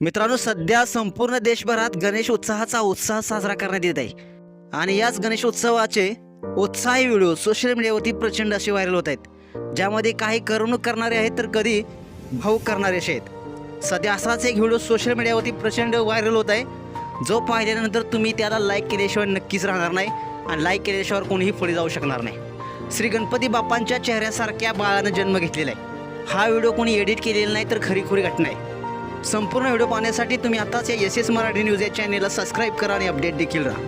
मित्रांनो सध्या संपूर्ण देशभरात गणेश उत्सवाचा उत्साह साजरा करण्यात येत आहे. आणि याच गणेश उत्सवाचे उत्साही व्हिडिओ सोशल मीडियावरती प्रचंड असे व्हायरल होत आहेत. ज्यामध्ये काही करमणूक करणारे आहेत तर कधी भाऊक करणारे असे आहेत. सध्या असाच एक व्हिडिओ सोशल मीडियावरती प्रचंड व्हायरल होत आहे. जो पाहिल्यानंतर तुम्ही त्याला लाईक केल्याशिवाय नक्कीच राहणार नाही आणि लाईक केल्याशिवाय कोणीही पुढे जाऊ शकणार नाही. श्री गणपती बाप्पांच्या चेहऱ्यासारख्या बाळानं जन्म घेतलेला आहे. हा व्हिडिओ कोणी एडिट केलेला नाही तर खरीखुरी घटना आहे. संपूर्ण व्हिडिओ पाहण्यासाठी तुम्ही आताच या एस एस मराठी न्यूज या चॅनेलला सबस्क्राईब करा आणि अपडेट देखील राहा.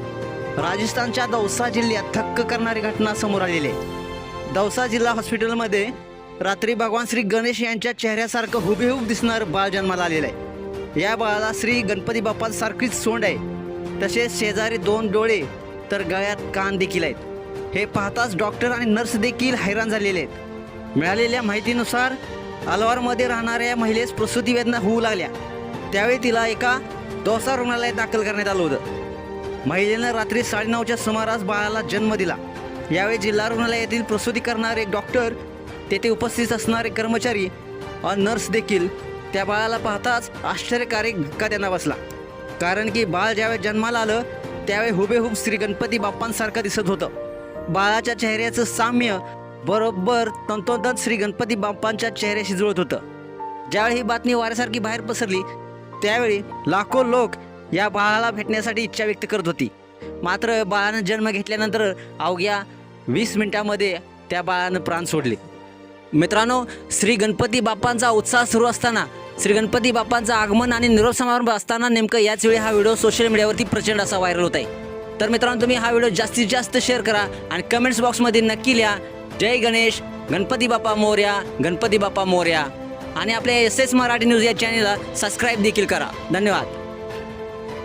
राजस्थानच्या दौसा जिल्ह्यात थक्क करणारी घटना समोर आलेली आहे. दौसा जिल्हा हॉस्पिटलमध्ये रात्री भगवान श्री गणेश यांच्या चेहऱ्यासारखं हुबेहूब दिसणारं बाळ जन्माला आलेलं आहे. या बाळाला श्री गणपती बाप्पांसारखीच सोंड आहे. तसेच शेजारी दोन डोळे तर गळ्यात कान देखील आहेत. हे पाहताच डॉक्टर आणि नर्स देखील हैराण झालेले आहेत. मिळालेल्या माहितीनुसार अलवारमध्ये राहणाऱ्या या महिलेस प्रसूती वेदना होऊ लागल्या. त्यावेळी तिला एका दोसा रुग्णालयात दाखल करण्यात आलं होतं. महिलेनं रात्री साडेनऊच्या सुमारास बाळाला जन्म दिला. यावेळी जिल्हा रुग्णालयातील प्रसूती करणारे डॉक्टर तेथे उपस्थित असणारे कर्मचारी आणि नर्स देखील त्या बाळाला पाहताच आश्चर्यकारक धक्का त्यांना बसला. कारण की बाळ ज्यावेळी जन्माला आलं त्यावेळी हुबेहूब श्री गणपती बाप्पांसारखं दिसत होतं. बाळाच्या चेहऱ्याचं साम्य बरोबर तंतोतंत श्री गणपती बाप्पांच्या चेहऱ्याशी जुळत होतं. ज्यावेळी ही बातमी वाऱ्यासारखी बाहेर पसरली त्यावेळी लाखो लोक या बाळाला भेटण्यासाठी इच्छा व्यक्त करत होती. मात्र बाळानं जन्म घेतल्यानंतर अवघ्या वीस मिनिटामध्ये त्या बाळानं प्राण सोडले. मित्रांनो श्री गणपती बाप्पांचा उत्साह सुरू असताना श्री गणपती बाप्पांचं आगमन आणि निरोप समारंभ असताना नेमकं याच वेळी हा व्हिडिओ सोशल मीडियावरती प्रचंड असा व्हायरल होत आहे. तर मित्रांनो तुम्ही हा व्हिडिओ जास्तीत जास्त शेअर करा आणि कमेंट्स बॉक्समध्ये नक्की लिहा जय गणेश गणपती बाप्पा मोर्या गणपती बाप्पा मोर्या. आणि आपल्या एस एस मराठी न्यूज या चॅनेलला सबस्क्राईब देखील करा. धन्यवाद.